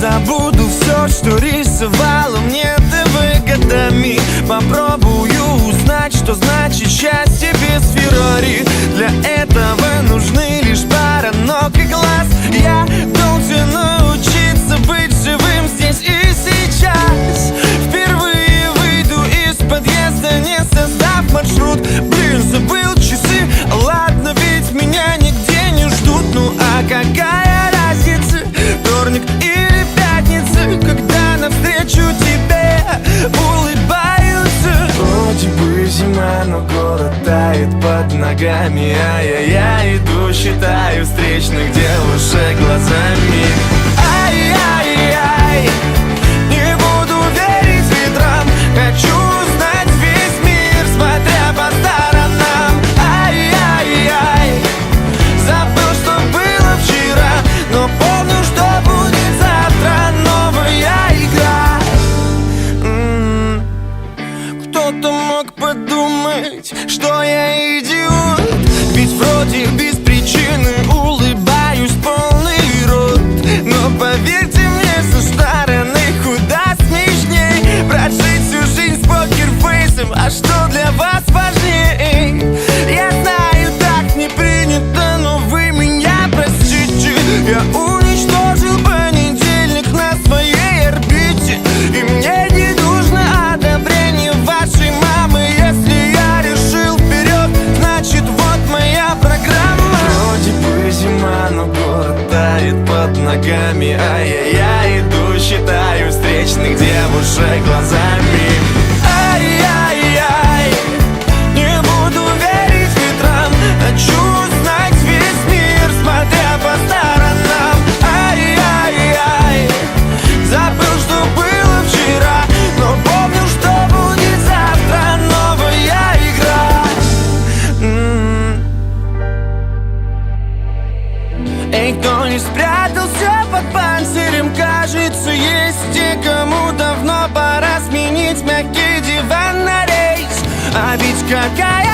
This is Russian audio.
Забуду все, что рисовала мне ты выгодами. Попробую узнать, что значит счастье без Феррари ногами А я, я иду, считаю встречных девушек глазами. Ай-яй-яй, не буду верить ветрам Хочу узнать весь мир, смотря по сторонам. Ай-яй-яй, забыл, что было вчера Но помню, что будет завтра новая игра. М-м, кто-то мог подумать, что я иди. chodzi w пары глазами. Ай, не буду верить ветрам Хочу знать весь мир, смотря по сторонам. Ай-яй-яй, забыл, что было вчера Но помню, что будет завтра новая игра. Эй, кто не спрятался под панцирем, кажется, есть и 輝